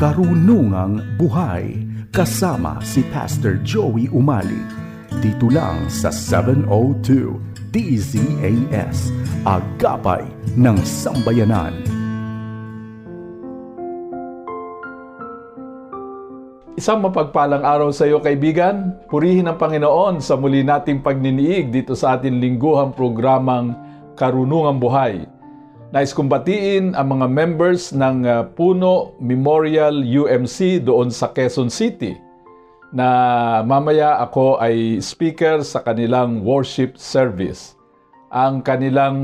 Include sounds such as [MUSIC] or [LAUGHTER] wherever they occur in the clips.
Karunungang Buhay kasama si Pastor Joey Umali dito lang sa 702 DZAS Agapay ng Sambayanan. Isang mapagpalang araw sa iyo kaibigan. Purihin ang Panginoon sa muli nating pagniniig dito sa ating lingguhang programang Karunungang Buhay. Nais kong batiin ang mga members ng uh, Puno Memorial UMC doon sa Quezon City na mamaya ako ay speaker sa kanilang worship service. Ang kanilang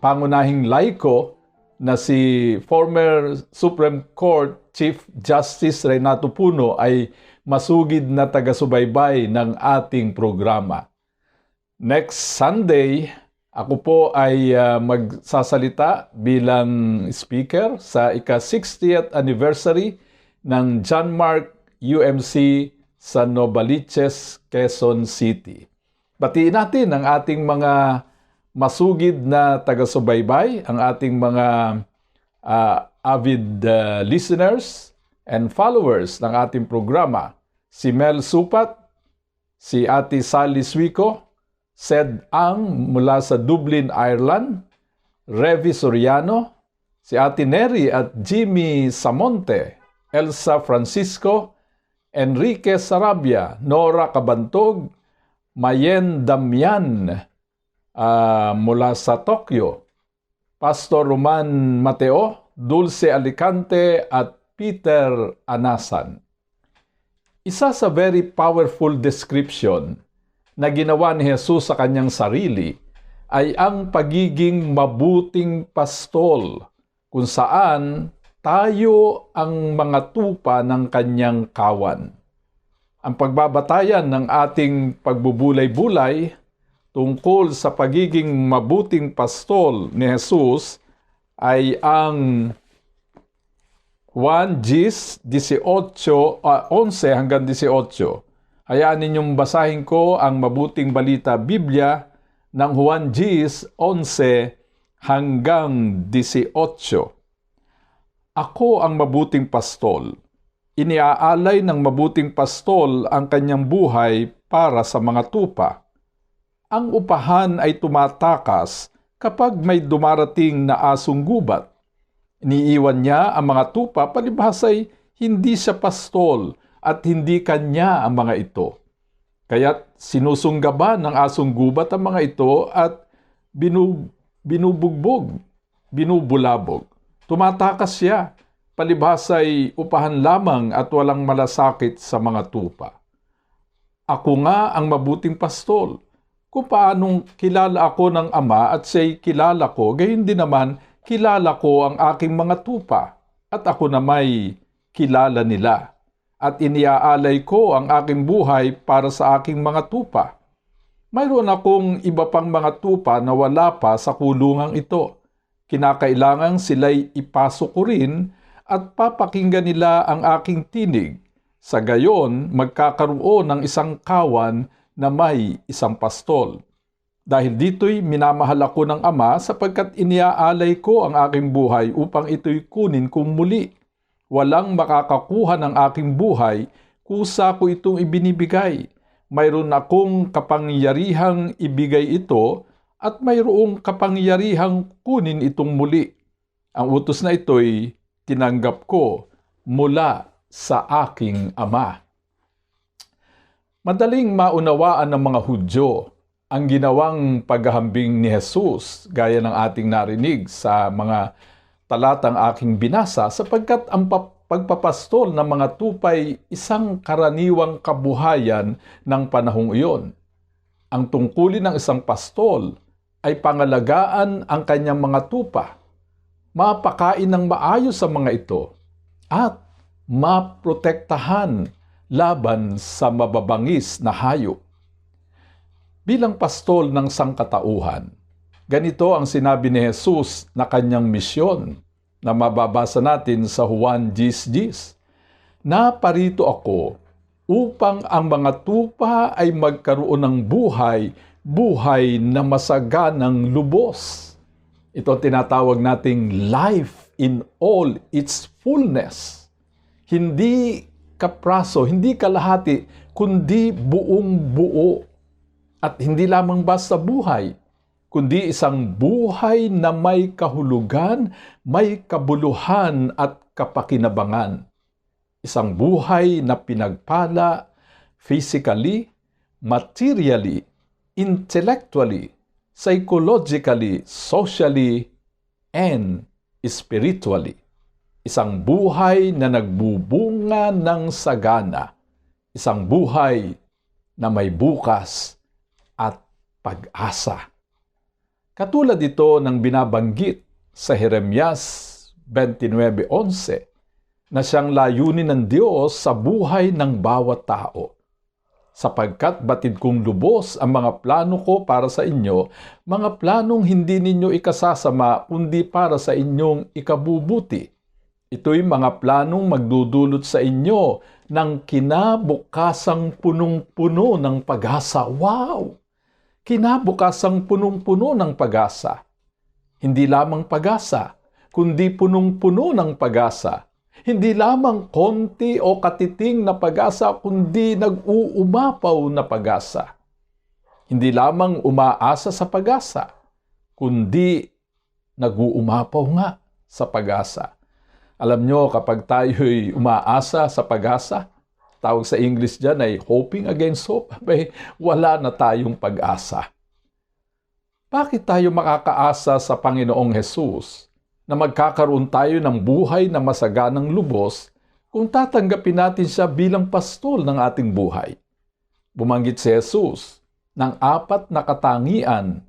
pangunahing laiko na si former Supreme Court Chief Justice Renato Puno ay masugid na taga-subaybay ng ating programa. Next Sunday, ako po ay uh, magsasalita bilang speaker sa ika-60th anniversary ng John Mark UMC sa Novaliches, Quezon City. Batiin natin ang ating mga masugid na taga-subaybay, ang ating mga uh, avid uh, listeners and followers ng ating programa. Si Mel Supat, si Ate Sally Suico, Sed Ang mula sa Dublin, Ireland, Revi Soriano, si Ate Neri at Jimmy Samonte, Elsa Francisco, Enrique Sarabia, Nora Kabantog, Mayen Damian uh, mula sa Tokyo, Pastor Roman Mateo, Dulce Alicante at Peter Anasan. Isa sa very powerful description na ginawa ni Jesus sa kanyang sarili ay ang pagiging mabuting pastol kung saan tayo ang mga tupa ng kanyang kawan. Ang pagbabatayan ng ating pagbubulay-bulay tungkol sa pagiging mabuting pastol ni Jesus ay ang 1 Gis 18, uh, 11 hanggang 18 Hayaan ninyong basahin ko ang mabuting balita Biblia ng Juan Gis 11 hanggang 18. Ako ang mabuting pastol. Iniaalay ng mabuting pastol ang kanyang buhay para sa mga tupa. Ang upahan ay tumatakas kapag may dumarating na asong gubat. Iniiwan niya ang mga tupa palibhasay hindi siya pastol at hindi kanya ang mga ito. Kaya't sinusunggaban ng asong gubat ang mga ito at binub, binubugbog, binubulabog. Tumatakas siya, palibhasay upahan lamang at walang malasakit sa mga tupa. Ako nga ang mabuting pastol. Kung paanong kilala ako ng Ama at siya'y kilala ko, gayon din naman kilala ko ang aking mga tupa at ako na may kilala nila at iniaalay ko ang aking buhay para sa aking mga tupa. Mayroon akong iba pang mga tupa na wala pa sa kulungang ito. Kinakailangang sila'y ipasok ko rin at papakinggan nila ang aking tinig. Sa gayon, magkakaroon ng isang kawan na may isang pastol. Dahil dito'y minamahal ako ng Ama sapagkat iniaalay ko ang aking buhay upang ito'y kunin kong muli Walang makakakuha ng aking buhay kusa ko itong ibinibigay. Mayroon akong kapangyarihang ibigay ito at mayroong kapangyarihang kunin itong muli. Ang utos na ito'y tinanggap ko mula sa aking ama. Madaling maunawaan ng mga Hudyo ang ginawang paghahambing ni Jesus gaya ng ating narinig sa mga talatang aking binasa sapagkat ang pagpapastol ng mga tupay isang karaniwang kabuhayan ng panahong iyon. Ang tungkulin ng isang pastol ay pangalagaan ang kanyang mga tupa, mapakain ng maayos sa mga ito, at maprotektahan laban sa mababangis na hayop. Bilang pastol ng sangkatauhan, Ganito ang sinabi ni Jesus na kanyang misyon na mababasa natin sa Juan 10.10. Naparito ako upang ang mga tupa ay magkaroon ng buhay, buhay na masaganang lubos. Ito tinatawag nating life in all its fullness. Hindi kapraso, hindi kalahati, kundi buong buo. At hindi lamang basta buhay, kundi isang buhay na may kahulugan, may kabuluhan at kapakinabangan. Isang buhay na pinagpala physically, materially, intellectually, psychologically, socially, and spiritually. Isang buhay na nagbubunga ng sagana. Isang buhay na may bukas at pag-asa. Katulad ito ng binabanggit sa Jeremias 29.11 na siyang layunin ng Diyos sa buhay ng bawat tao. Sapagkat batid kong lubos ang mga plano ko para sa inyo, mga planong hindi ninyo ikasasama kundi para sa inyong ikabubuti. Ito'y mga planong magdudulot sa inyo ng kinabukasang punong-puno ng pag-asa. Wow! Kinabukasang punong-puno ng pag-asa. Hindi lamang pag-asa, kundi punong-puno ng pag-asa hindi lamang konti o katiting na pag-asa, kundi nag-uumapaw na pag-asa. Hindi lamang umaasa sa pag-asa, kundi nag-uumapaw nga sa pag-asa. Alam nyo, kapag tayo'y umaasa sa pag-asa, tawag sa English dyan ay hoping against hope, [LAUGHS] may wala na tayong pag-asa. Bakit tayo makakaasa sa Panginoong Hesus? na magkakaroon tayo ng buhay na masaganang lubos kung tatanggapin natin siya bilang pastol ng ating buhay. Bumanggit si Jesus ng apat na katangian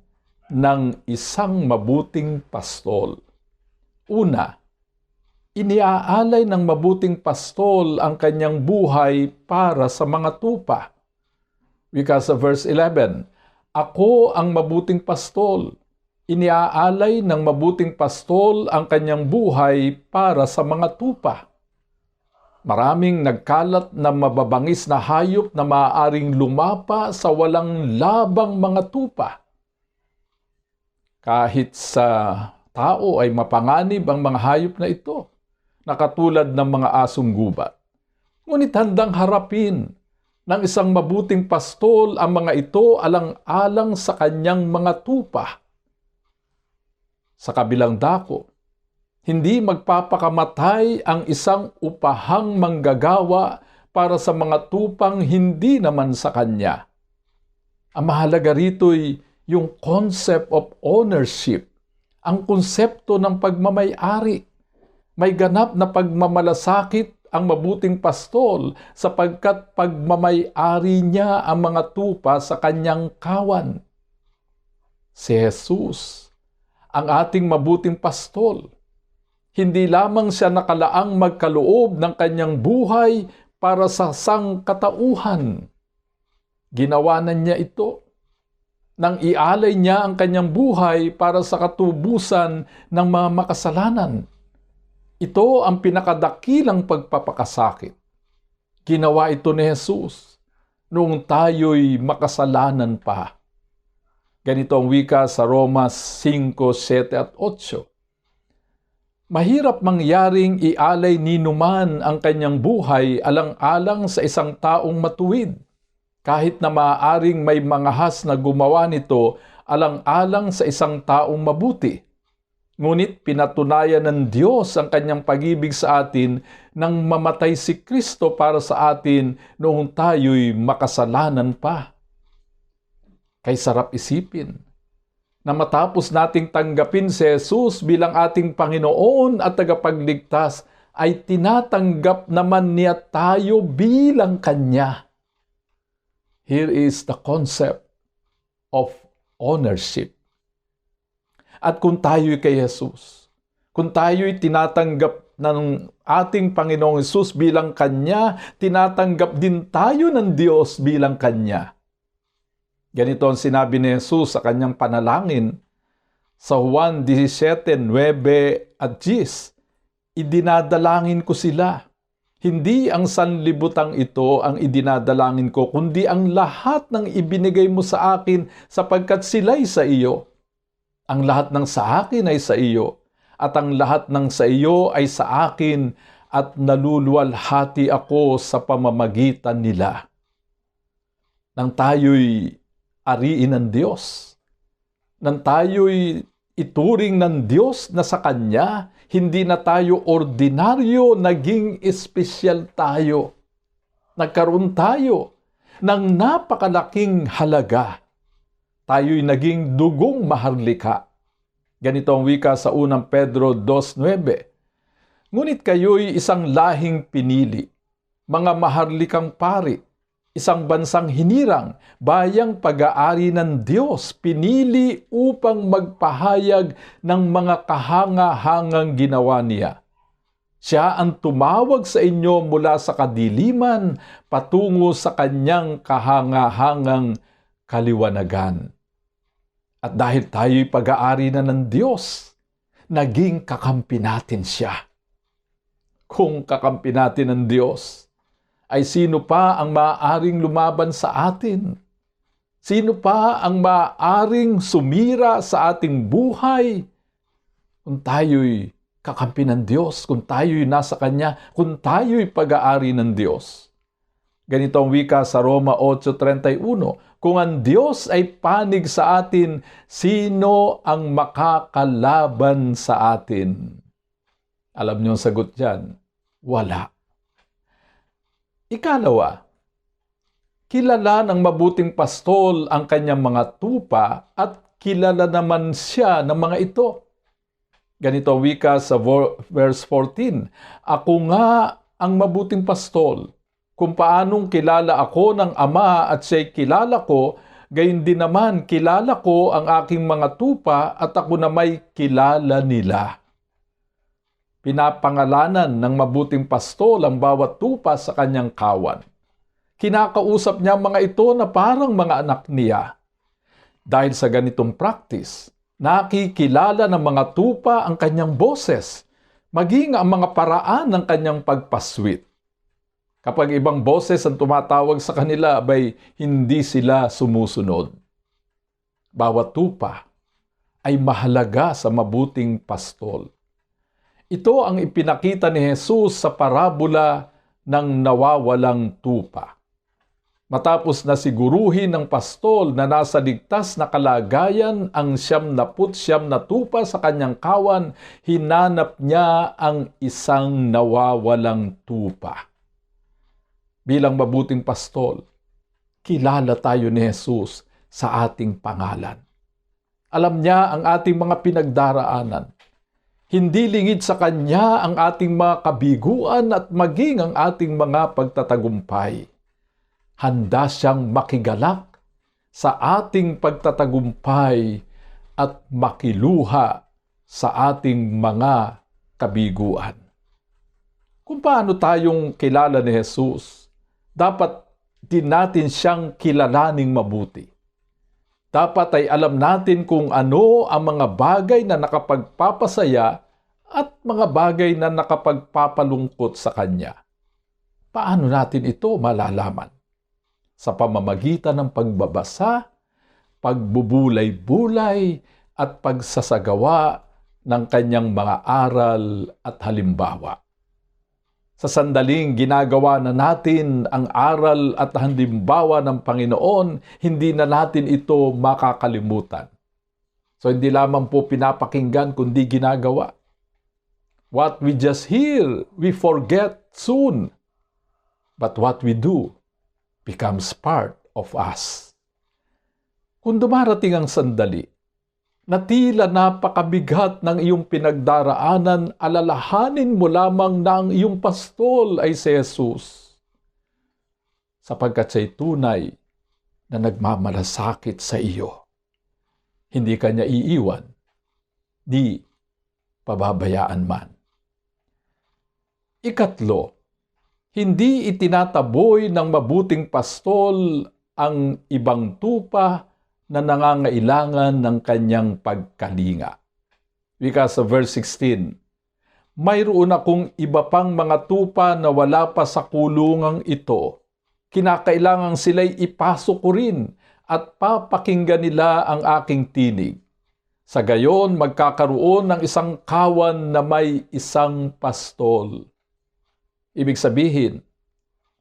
ng isang mabuting pastol. Una, iniaalay ng mabuting pastol ang kanyang buhay para sa mga tupa. Wika sa verse 11, Ako ang mabuting pastol iniaalay ng mabuting pastol ang kanyang buhay para sa mga tupa. Maraming nagkalat na mababangis na hayop na maaaring lumapa sa walang labang mga tupa. Kahit sa tao ay mapanganib ang mga hayop na ito, na katulad ng mga asong gubat. Ngunit handang harapin ng isang mabuting pastol ang mga ito alang-alang sa kanyang mga tupa sa kabilang dako. Hindi magpapakamatay ang isang upahang manggagawa para sa mga tupang hindi naman sa kanya. Ang mahalaga rito'y yung concept of ownership, ang konsepto ng pagmamayari. May ganap na pagmamalasakit ang mabuting pastol sapagkat pagmamayari niya ang mga tupa sa kanyang kawan. Si Jesus ang ating mabuting pastol. Hindi lamang siya nakalaang magkaloob ng kanyang buhay para sa sangkatauhan. Ginawa na niya ito nang ialay niya ang kanyang buhay para sa katubusan ng mga makasalanan. Ito ang pinakadakilang pagpapakasakit. Ginawa ito ni Jesus noong tayo'y makasalanan pa. Ganito ang wika sa Romas 5, 7 at 8. Mahirap mangyaring ialay ni numan ang kanyang buhay alang-alang sa isang taong matuwid, kahit na maaaring may mga has na gumawa nito alang-alang sa isang taong mabuti. Ngunit pinatunayan ng Diyos ang kanyang pag-ibig sa atin nang mamatay si Kristo para sa atin noong tayo'y makasalanan pa. Kay sarap isipin na matapos nating tanggapin si Jesus bilang ating Panginoon at tagapagligtas, ay tinatanggap naman niya tayo bilang Kanya. Here is the concept of ownership. At kung tayo'y kay Jesus, kung tayo'y tinatanggap ng ating Panginoong Jesus bilang Kanya, tinatanggap din tayo ng Diyos bilang Kanya. Ganito ang sinabi ni Jesus sa kanyang panalangin sa Juan 17:9 at 10. Idinadalangin ko sila. Hindi ang sanlibutang ito ang idinadalangin ko, kundi ang lahat ng ibinigay mo sa akin sapagkat sila'y sa iyo. Ang lahat ng sa akin ay sa iyo, at ang lahat ng sa iyo ay sa akin, at naluluwalhati ako sa pamamagitan nila. Nang tayo'y ariin ng Diyos, nang tayo'y ituring ng Diyos na sa Kanya, hindi na tayo ordinaryo, naging espesyal tayo. Nagkaroon tayo ng napakalaking halaga. Tayo'y naging dugong maharlika. Ganito ang wika sa unang Pedro 2.9. Ngunit kayo'y isang lahing pinili, mga maharlikang pari, isang bansang hinirang, bayang pag-aari ng Diyos, pinili upang magpahayag ng mga kahanga-hangang ginawa niya. Siya ang tumawag sa inyo mula sa kadiliman patungo sa kanyang kahanga-hangang kaliwanagan. At dahil tayo'y pag-aari na ng Diyos, naging kakampi natin siya. Kung kakampi natin ng Diyos, ay sino pa ang maaaring lumaban sa atin? Sino pa ang maaaring sumira sa ating buhay? Kung tayo'y kakampi ng Diyos, kung tayo'y nasa Kanya, kung tayo'y pag-aari ng Diyos. Ganito ang wika sa Roma 8.31, Kung ang Diyos ay panig sa atin, sino ang makakalaban sa atin? Alam niyo ang sagot dyan? Wala. Ikalawa, kilala ng mabuting pastol ang kanyang mga tupa at kilala naman siya ng mga ito. Ganito wika sa verse 14, Ako nga ang mabuting pastol, kung paanong kilala ako ng Ama at siya'y kilala ko, gayon din naman kilala ko ang aking mga tupa at ako na may kilala nila. Pinapangalanan ng mabuting pastol ang bawat tupa sa kanyang kawan. Kinakausap niya mga ito na parang mga anak niya. Dahil sa ganitong practice, nakikilala ng mga tupa ang kanyang boses, maging ang mga paraan ng kanyang pagpaswit. Kapag ibang boses ang tumatawag sa kanila, abay hindi sila sumusunod. Bawat tupa ay mahalaga sa mabuting pastol ito ang ipinakita ni Jesus sa parabola ng nawawalang tupa. Matapos na siguruhin ng pastol na nasa ligtas na kalagayan ang siyam na siyam na tupa sa kanyang kawan, hinanap niya ang isang nawawalang tupa. Bilang mabuting pastol, kilala tayo ni Jesus sa ating pangalan. Alam niya ang ating mga pinagdaraanan hindi lingid sa Kanya ang ating mga kabiguan at maging ang ating mga pagtatagumpay. Handa siyang makigalak sa ating pagtatagumpay at makiluha sa ating mga kabiguan. Kung paano tayong kilala ni Jesus, dapat din natin siyang kilalaning mabuti dapat ay alam natin kung ano ang mga bagay na nakapagpapasaya at mga bagay na nakapagpapalungkot sa Kanya. Paano natin ito malalaman? Sa pamamagitan ng pagbabasa, pagbubulay-bulay, at pagsasagawa ng kanyang mga aral at halimbawa. Sa sandaling ginagawa na natin ang aral at halimbawa ng Panginoon, hindi na natin ito makakalimutan. So hindi lamang po pinapakinggan kundi ginagawa. What we just hear, we forget soon. But what we do becomes part of us. Kung dumarating ang sandali na tila napakabigat ng iyong pinagdaraanan, alalahanin mo lamang na ang iyong pastol ay si Jesus. Sapagkat siya'y tunay na nagmamalasakit sa iyo. Hindi kanya iiwan, di pababayaan man. Ikatlo, hindi itinataboy ng mabuting pastol ang ibang tupa na nangangailangan ng kanyang pagkalinga. Wika sa verse 16, Mayroon akong iba pang mga tupa na wala pa sa kulungang ito. Kinakailangan sila'y ipasok ko rin at papakinggan nila ang aking tinig. Sa gayon, magkakaroon ng isang kawan na may isang pastol. Ibig sabihin,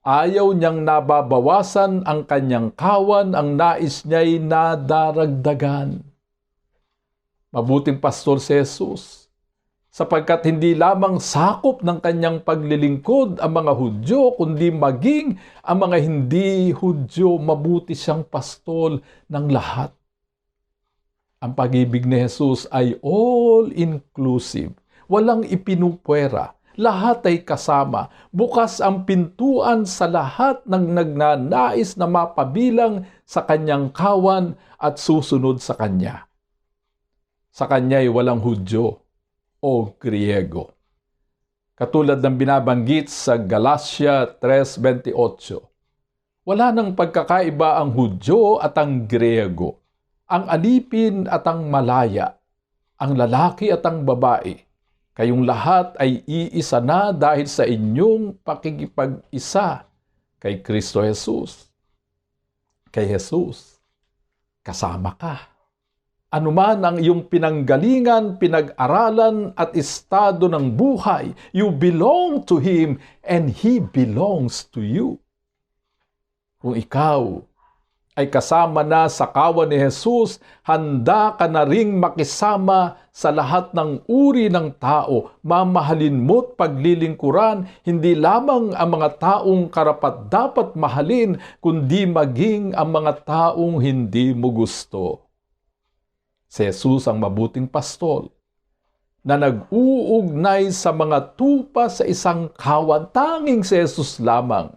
ayaw niyang nababawasan ang kanyang kawan, ang nais niya'y nadaragdagan. Mabuting pastol si Jesus, sapagkat hindi lamang sakop ng kanyang paglilingkod ang mga Hudyo, kundi maging ang mga hindi Hudyo, mabuti siyang pastol ng lahat. Ang pag-ibig ni Jesus ay all-inclusive, walang ipinupwera, lahat ay kasama. Bukas ang pintuan sa lahat ng nagnanais na mapabilang sa kanyang kawan at susunod sa kanya. Sa kanya ay walang Hudyo o Griego. Katulad ng binabanggit sa Galatia 3.28, wala nang pagkakaiba ang Hudyo at ang Griego, ang alipin at ang malaya, ang lalaki at ang babae, Kayong lahat ay iisa na dahil sa inyong pakikipag-isa kay Kristo Jesus. Kay Jesus, kasama ka. Anuman ang iyong pinanggalingan, pinag-aralan at estado ng buhay, you belong to Him and He belongs to you. Kung ikaw ay kasama na sa kawan ni Jesus, handa ka na ring makisama sa lahat ng uri ng tao. Mamahalin mo't paglilingkuran, hindi lamang ang mga taong karapat dapat mahalin, kundi maging ang mga taong hindi mo gusto. Si Jesus ang mabuting pastol na nag-uugnay sa mga tupa sa isang kawan. Tanging si Jesus lamang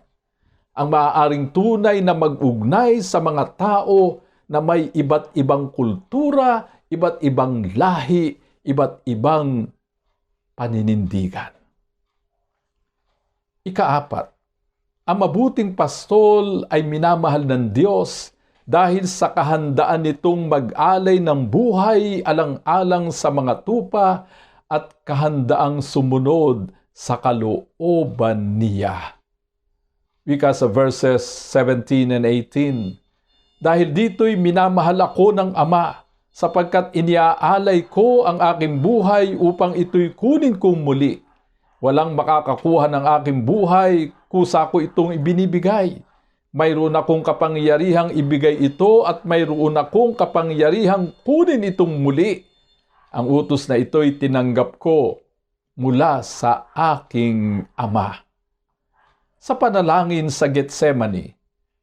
ang maaaring tunay na mag-ugnay sa mga tao na may iba't ibang kultura, iba't ibang lahi, iba't ibang paninindigan. Ikaapat, ang mabuting pastol ay minamahal ng Diyos dahil sa kahandaan nitong mag-alay ng buhay alang-alang sa mga tupa at kahandaang sumunod sa kalooban niya wika sa verses 17 and 18. Dahil dito'y minamahal ako ng Ama, sapagkat iniaalay ko ang aking buhay upang ito'y kunin kong muli. Walang makakakuha ng aking buhay kusa ko itong ibinibigay. Mayroon akong kapangyarihang ibigay ito at mayroon akong kapangyarihang kunin itong muli. Ang utos na ito'y tinanggap ko mula sa aking Ama sa panalangin sa Getsemani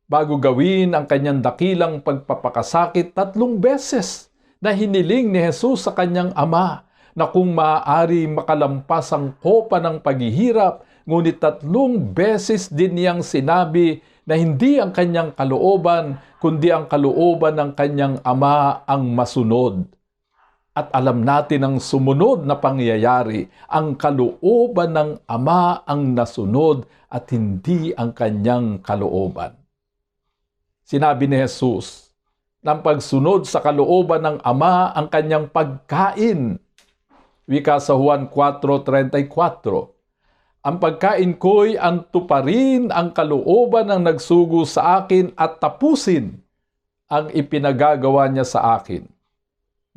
bago gawin ang kanyang dakilang pagpapakasakit tatlong beses na hiniling ni Jesus sa kanyang ama na kung maaari makalampas ang kopa ng paghihirap, ngunit tatlong beses din niyang sinabi na hindi ang kanyang kalooban, kundi ang kalooban ng kanyang ama ang masunod. At alam natin ang sumunod na pangyayari, ang kalooban ng ama ang nasunod at hindi ang kanyang kalooban. Sinabi ni Jesus, ng pagsunod sa kalooban ng Ama ang kanyang pagkain. Wika sa Juan 4.34, Ang pagkain ko'y ang tuparin ang kalooban ng nagsugo sa akin at tapusin ang ipinagagawa niya sa akin.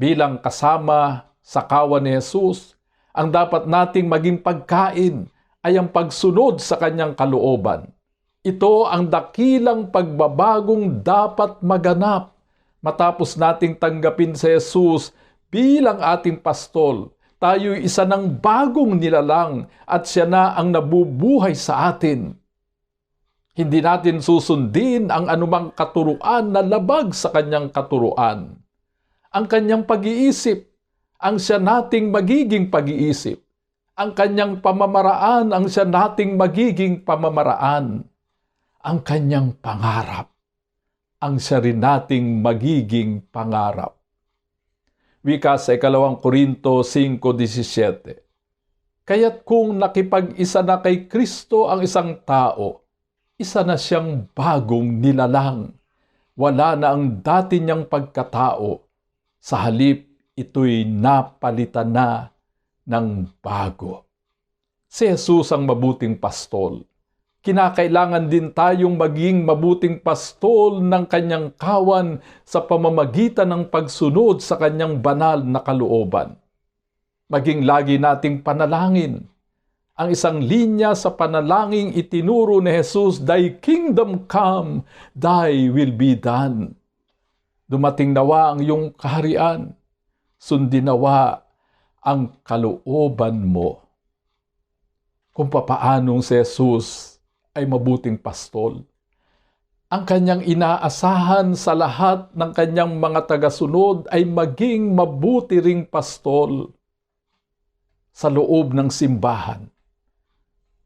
Bilang kasama sa kawan ni Jesus, ang dapat nating maging pagkain ay ang pagsunod sa kanyang kalooban. Ito ang dakilang pagbabagong dapat maganap matapos nating tanggapin si Jesus bilang ating pastol. Tayo'y isa ng bagong nilalang at siya na ang nabubuhay sa atin. Hindi natin susundin ang anumang katuruan na labag sa kanyang katuruan. Ang kanyang pag-iisip, ang siya nating magiging pag-iisip ang kanyang pamamaraan ang siya nating magiging pamamaraan. Ang kanyang pangarap ang siya rin nating magiging pangarap. Wika sa ikalawang Korinto 5.17 Kaya't kung nakipag-isa na kay Kristo ang isang tao, isa na siyang bagong nilalang. Wala na ang dati niyang pagkatao. Sa halip, ito'y napalitan na ng bago. Si Jesus ang mabuting pastol. Kinakailangan din tayong maging mabuting pastol ng kanyang kawan sa pamamagitan ng pagsunod sa kanyang banal na kalooban. Maging lagi nating panalangin. ang isang linya sa panalangin itinuro ni Jesus, Thy kingdom come, Thy will be done. Dumating nawa ang iyong kaharian, sundin nawa ang kalooban mo. Kung papaanong si Jesus ay mabuting pastol. Ang kanyang inaasahan sa lahat ng kanyang mga tagasunod ay maging mabuti ring pastol sa loob ng simbahan.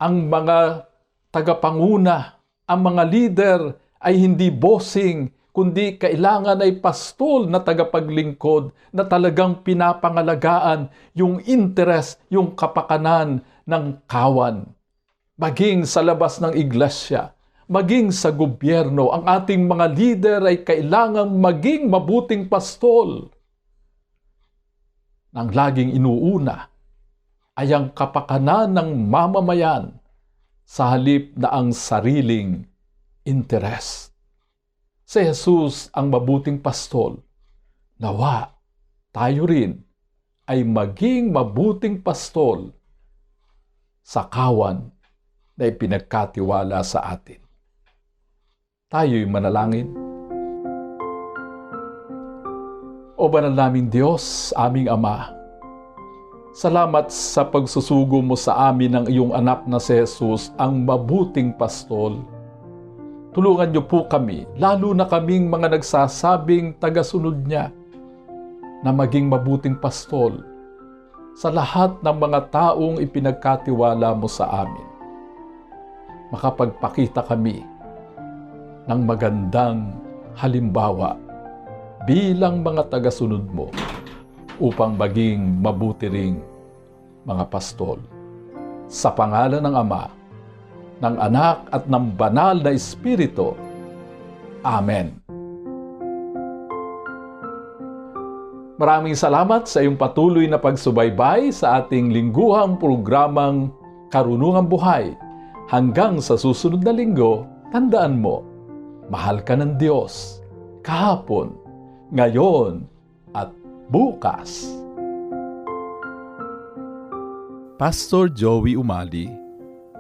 Ang mga tagapanguna, ang mga leader ay hindi bossing, kundi kailangan ay pastol na tagapaglingkod na talagang pinapangalagaan yung interes, yung kapakanan ng kawan. Maging sa labas ng iglesia, maging sa gobyerno, ang ating mga leader ay kailangang maging mabuting pastol. Nang laging inuuna ay ang kapakanan ng mamamayan sa halip na ang sariling interes. Si Jesus ang mabuting pastol. Nawa, tayo rin ay maging mabuting pastol sa kawan na ipinagkatiwala sa atin. Tayo'y manalangin. O banal naming Diyos, aming Ama, salamat sa pagsusugo mo sa amin ng iyong anak na si Jesus, ang mabuting pastol. Tulungan niyo po kami, lalo na kaming mga nagsasabing tagasunod niya, na maging mabuting pastol sa lahat ng mga taong ipinagkatiwala mo sa amin. Makapagpakita kami ng magandang halimbawa bilang mga tagasunod mo upang maging mabuti ring mga pastol. Sa pangalan ng Ama, ng Anak at ng Banal na Espiritu. Amen. Maraming salamat sa iyong patuloy na pagsubaybay sa ating lingguhang programang Karunungang Buhay. Hanggang sa susunod na linggo, tandaan mo, mahal ka ng Diyos kahapon, ngayon, at bukas. Pastor Joey Umali,